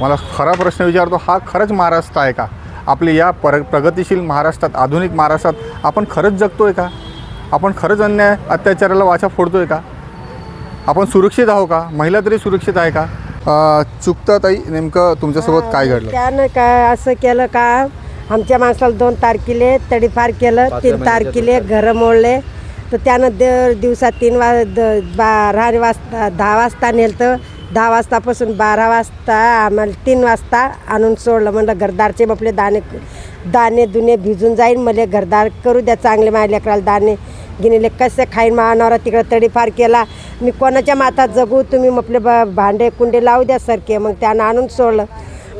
मला खरा प्रश्न विचारतो हा खरंच महाराष्ट्र आहे का? आपली या पर प्रगतिशील महाराष्ट्रात आधुनिक महाराष्ट्रात आपण खरंच जगतोय का? आपण खरंच अन्याय अत्याचाराला वाचा फोडतोय का? आपण सुरक्षित आहो का? महिला तरी सुरक्षित आहे का? चुकता ताई नेमकं तुमच्यासोबत काय घडलं? त्यानं काय असं केलं का? आमच्या माणसाला दोन तारखेले तडीफार केलं तीन तारखेले घरं मोडले. तर त्यानं दर दिवसात तीन वा द बारा वाजता दहा वाजता नेलं तर दहा वाजतापासून बारा वाजता आम्हाला तीन वाजता आणून सोडलं. म्हणलं घरदारचे बापले दाणे दाणे दुने भिजून जाईन. मला घरदार करू द्या चांगले माझ्या लेकराला दाणे गिनेले कसे खाईन महानवरा तिकडं तडीफार केला. मी कोणाच्या माथात जगू? तुम्ही आपले ब भांडे कुंडे लावू द्या सारखे. मग त्यानं आणून सोडलं.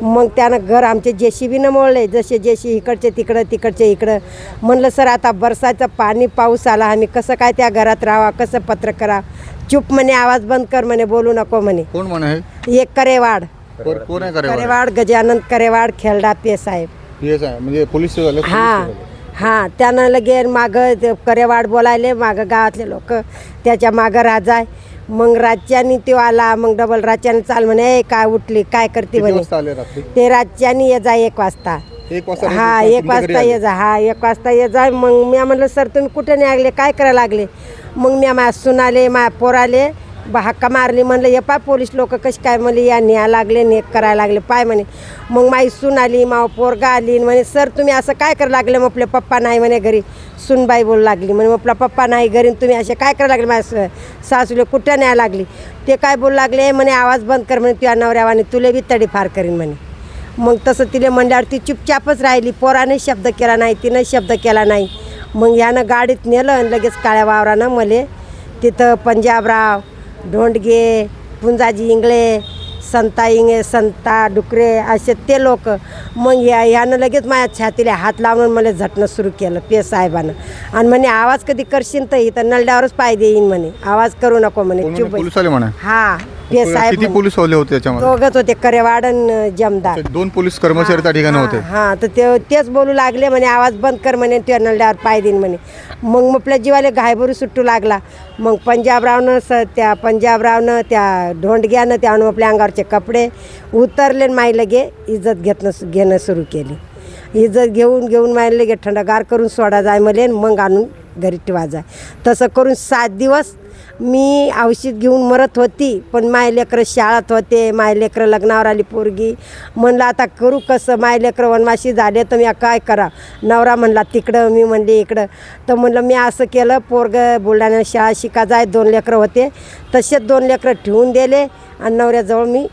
मग त्यानं घर आमचे जेसीबीनं मोडले. जसे जेशी इकडचे तिकडं तिकडचे इकडं. म्हणलं सर आता बरसाचं पाणी पाऊस आला. आम्ही कसं काय त्या घरात राहावा? कसं पत्र करा चुप म्हणे आवाज बंद कर म्हणे बोलू नको म्हणे. कोण म्हणे एक करेवाड. कोण- कोण आहे करे करेवाड गजानंद करेवाड खेळडा पे साहेब. येस आहे म्हणजे पोलीस झाले हां हां त्यानं लगे मागं ते करेवाड बोलायले मागं गावातले लोक त्याच्या मागं राजा आहे. मग राज्यानी तो आला मग डबल राज्याने चाल म्हणे "ए, काय उठली काय करते म्हणे? वाजता आले रात्री? ते राज्यानी ये जा एक वाजता. एक वाजता हा तुमच्या एक घरी वाजता आले. ये जा हा एक वाजता ये जा. मग मी म्हणलं सर तुम्ही कुठे नाही लागले? काय करायला लागले? मग मी माझ्या सुनाले माझ्या पोराले बा हक्का मारली. म्हणलं ये पाय पोलीस लोक कशी काय म्हणले या न्या लागले ने करायला लागले पाय म्हणे. मग माई सून आली माव पोरगा आली म्हणे सर तुम्ही असं काय करायला लागले? म्हटले पप्पा नाही म्हणे घरी. सुनबाई बोलू लागली म्हणे म्हटलं पप्पा नाही घरी तुम्ही असे काय करायला लागले? माझ्या स- सासूले कुठं न्याय लागली? ते काय बोलू लागले म्हणे आवाज बंद कर म्हणे तुझ्या नवऱ्यावाने तुले बी तडीफार करीन म्हणे. मग तसं तिला म्हणल्यावर ती चुपचापच राहिली. पोराने शब्द केला नाही तिनं शब्द केला नाही. मग यानं गाडीत नेलं आणि लगेच काळ्या वावरानं मले. तिथं पंजाबराव ढोंडगे पुंजाजी इंगळे संता इंगे संता डुकरे असे ते लोक. मग या यानं लगेच माझ्या छातीला हात लावून मला झटणं सुरू केलं पे साहेबानं. आणि म्हणे आवाज कधी करशील तर इथं नलड्यावरच पाय देईन म्हणे. आवाज करू नको म्हणे? चुप हा. पे साहेब किती पोलीस होले होते त्याच्यामध्ये दोघच होते करेवाडन जमदार. दोन पोलीस कर्मचारी त्या ठिकाणी होते. हां तर ते तेच बोलू लागले म्हणे आवाज बंद कर म्हणे तुझ्या नळल्यावर पाय देईन म्हणे. मग मग आपल्या जीवाला घायभरू सुट्टू लागला. मग पंजाबरावनं स त्या पंजाबरावनं त्या ढोंडग्यानं त्यानं आपल्या अंगावरचे कपडे उतरले आणि माई लगे इज्जत घेतणं घेणं सुरू केली. इज्जत घेऊन घेऊन माई लगे थंडगार करून सोडा जाय मले आणि मग आणून घरी ठेवा जाय. तसं करून सात दिवस मी औषध घेऊन मरत होती पण माय लेकरं शाळात होते माय लेकरं लग्नावर आली पोरगी. म्हणलं आता करू कसं? माय लेकरं वनवाशी झाले तर मी काय करा नवरा म्हणला तिकडं मी म्हणले इकडं. तर म्हणलं मी असं केलं पोरगं बुलढाण्यात शाळा शिका जाय दोन लेकरं होते. तसेच दोन लेकरं ठेवून दिले आणि नवऱ्याजवळ मी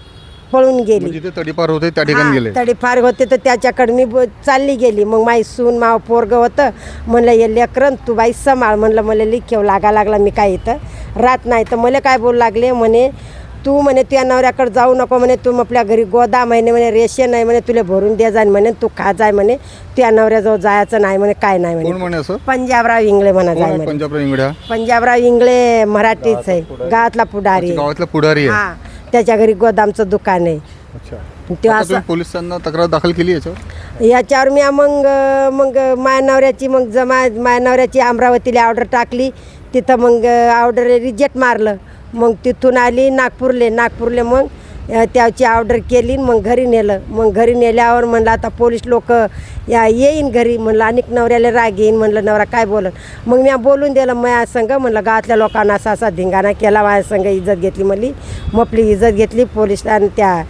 पळून गेली. जिथे तडीपार होते त्या ठिकाणी गेले. तडी फार होते तर त्याच्याकडे मी ब- चालली गेली. मग माई सून माव पोरग होतं. म्हणलं ये लेकरन तू बाई सांभाळ. म्हणलं मला लिखेव लागा लागला मी काय इथं राहत नाही. तर मला काय बोलू लागले म्हणे तू म्हणे तुझ्या नवऱ्याकडे जाऊ नको म्हणे तू आपल्या घरी गोदा महिने म्हणे रेशन नाही म्हणे तुला भरून दे जाय म्हणे तू खा जाय म्हणे तुझ्या नवऱ्याजवळ जायचं नाही म्हणे काय नाही कोण म्हणे म्हणे असं? पंजाबराव इंगळे म्हणा कोण जाय आहे म्हणे. पंजाब इंगड्या पंजाबराव इंगळे मराठीच आहे गावातला पुढारी आहे. गावातला पुढारी आहे. हा त्याच्या घरी गोदामचं दुकान आहे. अच्छा. ते आता असं तुम्ही पोलिसांना तक्रार दाखल केली याच्यावर? याच्यावर मी मग मग माया नवऱ्याची मग जमा माया नवऱ्याची अमरावतीला ऑर्डर टाकली. तिथं मग ऑर्डर रिजेक्ट मारलं. मग तिथून आली नागपूरले. नागपूरले मग त्याची ऑर्डर केली मग घरी नेलं. मग घरी नेल्यावर म्हणलं आता पोलीस लोक या येईन घरी म्हणलं. अनेक नवऱ्याला राग येईन म्हणलं नवरा काय बोलत? मग मी बोलून दिलं माझ्या संग म्हणलं गावातल्या लोकांना असा असा धिंगाणा केला माझ्या संग इज्जत घेतली म्हणली. मग आपली इज्जत घेतली पोलीस आणि त्या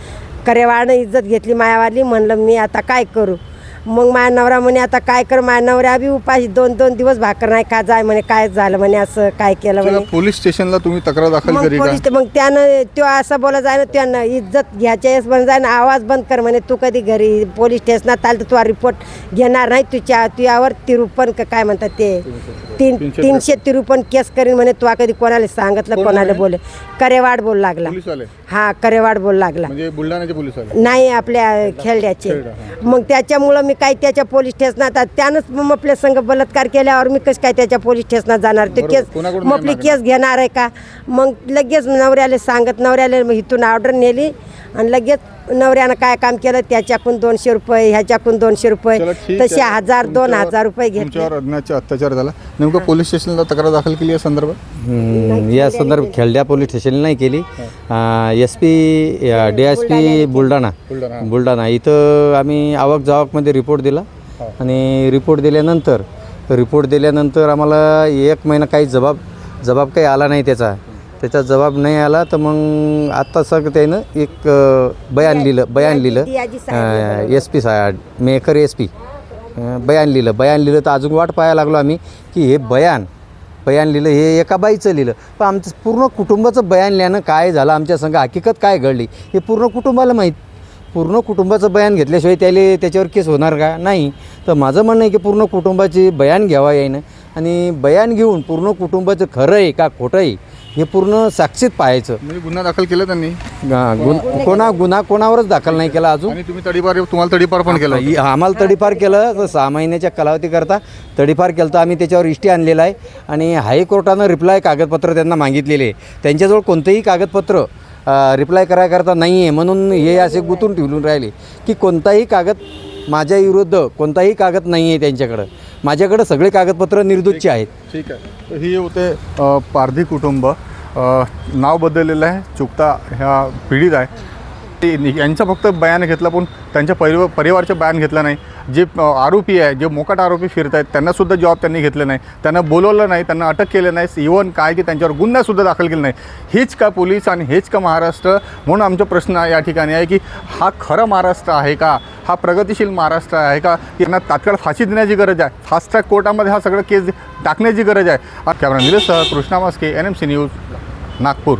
करेवाळनं इज्जत घेतली मायावाली. म्हणलं मी आता काय करू? मग माझ्या नवरा म्हणे आता काय कर माझ्या नवऱ्या बी उपाशी दोन दोन दिवस भाकर नाही का जाय म्हणे काय झालं म्हणे असं काय केलं म्हणे. पोलीस स्टेशनला तुम्ही तक्रार दाखल मग करी का? पोलीस मग त्यानं तो असं बोला जाय ना त्यानं इज्जत घ्यायच्या वेळेस बंद जाय ना आवाज बंद कर म्हणे तू कधी घरी पोलीस स्टेशनात आलं तर तुझा रिपोर्ट घेणार नाही तुझ्या तुझ्यावर तिरुपन का काय म्हणतात ते? तीन तीनशे तिरुपन केस करीन म्हणे तू कधी कोणाला सांगितलं कोण कोणाला? बोले करेवाड बोल लागला. पोलीस आले हा करेवाड बोल लागला. म्हणजे बुलढाण्याचे पोलीस आले नाही आपल्या खेळड्याचे. खेळडा, मग त्याच्यामुळं मी काय त्याच्या पोलीस स्टेशनात आ- त्यानंच मग आपल्या संघ बलात्कार केल्यावर मी कसं काय त्याच्या पोलीस स्टेशनात जाणार? ते बरोबर. केस कोणाकडून मग आपली केस घेणार आहे का? मग लगेच नवऱ्याला सांगत नवऱ्याला मग इथून ऑर्डर नेली आणि लगेच नवऱ्यानं काय काम केलं त्याच्याकडून दोनशे रुपये ह्याच्याकडून दोनशे रुपये ठीक तसे आहे. हजार दोन तुमच्यावर- हजार रुपये घेतले. तुमच्यावर अज्ञाचे अत्याचार झाला. नेमकं पोलीस स्टेशनला तक्रार दाखल केली या संदर्भात? हम्म, या संदर्भ खेळड्या पोलीस स्टेशनला नाही केली. S P D S P Buldhana. Buldhana. Buldhana. इथं आम्ही आवक जावकमध्ये रिपोर्ट दिला. आणि रिपोर्ट दिल्यानंतर रिपोर्ट दिल्यानंतर आम्हाला एक महिना काही जबाब जबाब काही आला नाही त्याचा. त्याचा जबाब नाही आला तर मग आत्ता सग त्यानं एक अ, बयान लिहिलं बयान लिहिलं. एस पी साहेब मेकर एस पी. बयान लिहिलं. बयान लिहिलं तर अजून वाट पाहायला लागलो आम्ही की हे बयान बयान लिहिलं हे एका बाईचं लिहिलं. पण आमचं पूर्ण कुटुंबाचं बयान लिहिणं काय झालं? आमच्या संघ हकीकत काय घडली? हे पूर्ण कुटुंबाला माहीत. पूर्ण कुटुंबाचं बयान घेतल्याशिवाय त्याला त्याच्यावर केस होणार का? नाही. तर माझं म्हणणं आहे की पूर्ण कुटुंबाची बयान घ्यावा यायनं आणि बयान घेऊन पूर्ण कुटुंबाचं खरं आहे का खोटं आहे? हे पूर्ण साक्षीत पाहायचं. म्हणजे गुन्हा दाखल केला त्यांनी? गुन कोणा गुन्हा कोणावरच दाखल नाही केला अजून. आणि तुम्ही तडीपार तुम्हाला तडीपार पण केलं आम्हाला तडीपार केलं तर सहा महिन्याच्या कालावधीकरता तडीपार केलं तर आम्ही त्याच्यावर इष्टी आणलेला आहे. आणि हायकोर्टानं रिप्लाय कागदपत्र त्यांना मागितलेले आहे. त्यांच्याजवळ कोणतेही कागदपत्र रिप्लाय करायकरता नाही आहे. म्हणून हे असे गुंतून ठेवून राहिले की कोणताही कागद माझ्या विरुद्ध कोणताही कागद नाही आहे त्यांच्याकडं. माझ्याकडं सगळे कागदपत्र निर्दोषचे आहेत. ठीक आहे. ही होते पारधी कुटुंब. नाव बदललेलं आहे. चुकता ह्या पीडित आहे. ते यांचं फक्त बयान घेतलं पण त्यांच्या परि परिवारचं बयान घेतलं नाही. जे आरोपी आहे जे मोकाट आरोपी फिरत आहेत त्यांनासुद्धा जॉब त्यांनी घेतले नाही. त्यांना बोलवलं नाही त्यांना अटक केलं नाही. इवन काय की त्यांच्यावर गुन्हासुद्धा दाखल केला नाही. हेच का पोलीस आणि हेच का महाराष्ट्र? म्हणून आमचा प्रश्न या ठिकाणी आहे की हा खरं महाराष्ट्र आहे का? हा प्रगतिशील महाराष्ट्र आहे का? यांना तात्काळ फाशी देण्याची गरज आहे? फास्ट ट्रॅक कोर्टामध्ये हा सगळं केस टाकण्याची गरज आहे? कॅमेरा निलेश सह Krishna Maske N M C news Nagpur.